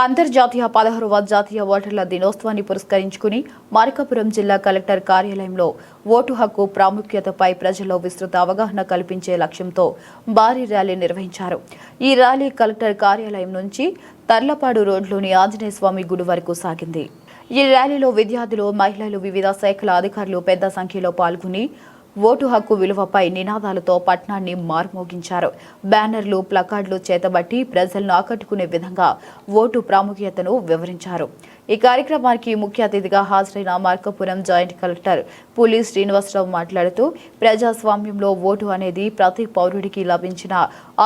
అంతర్జాతీయ పదహారవ జాతీయ ఓటర్ల దినోత్సవాన్ని పురస్కరించుకుని మార్కాపురం జిల్లా కలెక్టర్ కార్యాలయంలో ఓటు హక్కు ప్రాముఖ్యతపై ప్రజల్లో విస్తృత అవగాహన కల్పించే లక్ష్యంతో భారీ ర్యాలీ నిర్వహించారు. ఈ ర్యాలీ కలెక్టర్ కార్యాలయం నుంచి తర్లపాడు రోడ్లోని ఆంజనేయ స్వామి గుడి వరకు సాగింది. ఈ ర్యాలీలో విద్యార్థులు మహిళలు వివిధ శాఖల అధికారులు పెద్ద సంఖ్యలో పాల్గొని ఓటు హక్కు విలువపై నినాదాలతో పట్నాన్ని మార్మోగించారు. బ్యానర్లు ప్లకార్డులు చేతబట్టి ప్రజలను ఆకట్టుకునే విధంగా ఓటు ప్రాముఖ్యతను వివరించారు. ఈ కార్యక్రమానికి ముఖ్య అతిథిగా హాజరైన మార్కపురం జాయింట్ కలెక్టర్ పులి శ్రీనివాసరావు మాట్లాడుతూ ప్రజాస్వామ్యంలో ఓటు అనేది ప్రతి పౌరుడికి లభించిన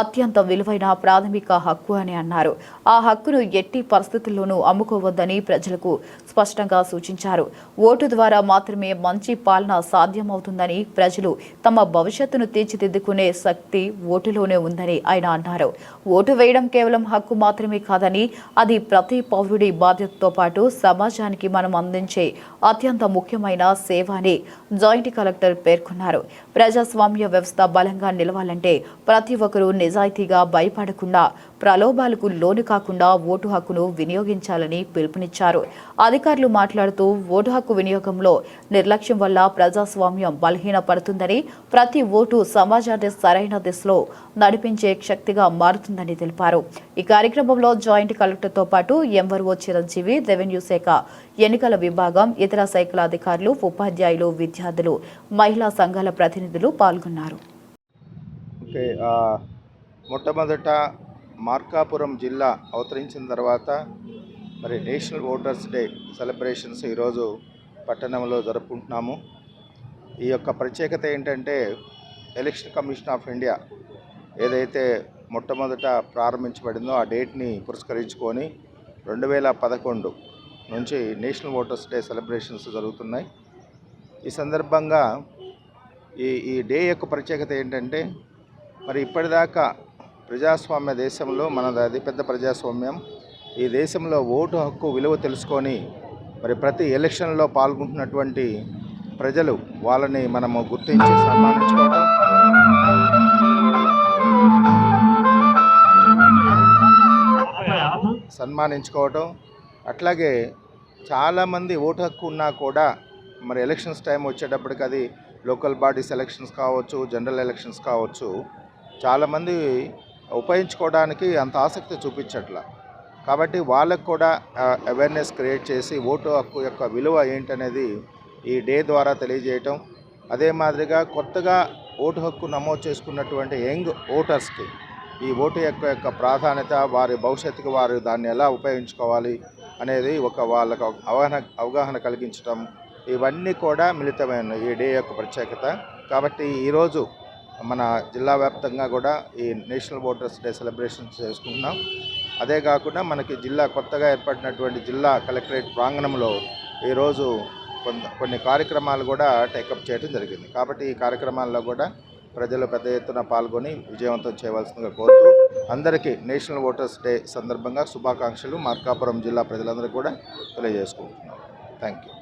అత్యంత విలువైన ప్రాథమిక హక్కు అని అన్నారు. ఆ హక్కును ఎట్టి పరిస్థితుల్లోనూ అమ్ముకోవద్దని ప్రజలకు స్పష్టంగా సూచించారు. ఓటు ద్వారా మాత్రమే మంచి పాలన సాధ్యమవుతుందని ప్రజలు తమ భవిష్యత్తును తీర్చిదిద్దుకునే శక్తి ఓటులోనే ఉందని ఆయన అన్నారు. ఓటు వేయడం కేవలం హక్కు మాత్రమే కాదని అది ప్రతి పౌరుడి బాధ్యతతో పాటు సమాజానికి మనం అందించే అత్యంత ముఖ్యమైన సేవ అని జాయింట్ కలెక్టర్ పేర్కొన్నారు. ప్రజాస్వామ్య వ్యవస్థ బలంగా నిలవాలంటే ప్రతి ఒక్కరూ నిజాయితీగా భయపడకుండా ప్రలోభాలకు లోను కాకుండా ఓటు హక్కును వినియోగించాలని పిలుపునిచ్చారు. అధికారులు మాట్లాడుతూ ఓటు హక్కు వినియోగంలో నిర్లక్ష్యం వల్ల ప్రజాస్వామ్యం బలహీనపడుతుందని ప్రతి ఓటు సమాజాన్ని సరైన దిశలో నడిపించే శక్తిగా మారుతుందని తెలిపారు. ఈ కార్యక్రమంలో జాయింట్ కలెక్టర్తో పాటు ఎంఆర్ఓ చిరంజీవి రెవెన్యూ శాఖ ఎన్నికల విభాగం ఇతర శాఖల అధికారులు ఉపాధ్యాయులు విద్యార్థులు మహిళా సంఘాల ప్రతినిధులు పాల్గొన్నారు. మొట్టమొదట మార్కాపురం జిల్లా అవతరించిన తర్వాత మరి నేషనల్ ఓటర్స్ డే సెలబ్రేషన్స్ ఈరోజు పట్టణంలో జరుపుకుంటున్నాము. ఈ యొక్క ప్రత్యేకత ఏంటంటే ఎలక్షన్ కమిషన్ ఆఫ్ ఇండియా ఏదైతే మొట్టమొదట ప్రారంభించబడిందో ఆ డేట్ని పురస్కరించుకొని రెండు వేల పదకొండు నుంచి నేషనల్ ఓటర్స్ డే సెలబ్రేషన్స్ జరుగుతున్నాయి. ఈ సందర్భంగా ఈ ఈ డే యొక్క ప్రత్యేకత ఏంటంటే మరి ఇప్పటిదాకా ప్రజాస్వామ్య దేశంలో మనది అతిపెద్ద ప్రజాస్వామ్యం. ఈ దేశంలో ఓటు హక్కు విలువ తెలుసుకొని మరి ప్రతి ఎలక్షన్లో పాల్గొంటున్నటువంటి ప్రజలు వాళ్ళని మనము గుర్తించి సన్మానించుకోవడం సన్మానించుకోవటం. అట్లాగే చాలామంది ఓటు హక్కు ఉన్నా కూడా మరి ఎలక్షన్స్ టైం వచ్చేటప్పటికి అది లోకల్ బాడీస్ ఎలక్షన్స్ కావచ్చు జనరల్ ఎలక్షన్స్ కావచ్చు చాలామంది ఉపయోగించుకోవడానికి అంత ఆసక్తి చూపించట్ల. కాబట్టి వాళ్ళకు కూడా అవేర్నెస్ క్రియేట్ చేసి ఓటు హక్కు యొక్క విలువ ఏంటనేది ఈ డే ద్వారా తెలియజేయటం. అదే మాదిరిగా కొత్తగా ఓటు హక్కు నమోదు చేసుకున్నటువంటి యంగ్ ఓటర్స్కి ఈ ఓటు యొక్క యొక్క ప్రాధాన్యత వారి భవిష్యత్తుకు వారు దాన్ని ఎలా ఉపయోగించుకోవాలి అనేది ఒక వాళ్ళకు అవగాహన అవగాహన కలిగించటం. ఇవన్నీ కూడా మిళితమైన ఈ డే యొక్క ప్రత్యేకత. కాబట్టి ఈరోజు మన జిల్లా వ్యాప్తంగా కూడా ఈ నేషనల్ ఓటర్స్ డే సెలబ్రేషన్స్ చేసుకుంటున్నాం. అదే కాకుండా మనకి జిల్లా కొత్తగా ఏర్పడినటువంటి జిల్లా కలెక్టరేట్ ప్రాంగణంలో ఈరోజు కొంత కొన్ని కార్యక్రమాలు కూడా టేకప్ చేయడం జరిగింది. కాబట్టి ఈ కార్యక్రమాల్లో కూడా ప్రజలు పెద్ద ఎత్తున పాల్గొని విజయవంతం చేయవలసిందిగా కోరుతూ అందరికీ నేషనల్ ఓటర్స్ డే సందర్భంగా శుభాకాంక్షలు. మార్కాపురం జిల్లా ప్రజలందరూ కూడా తెలియజేసుకుంటున్నాం. Thank you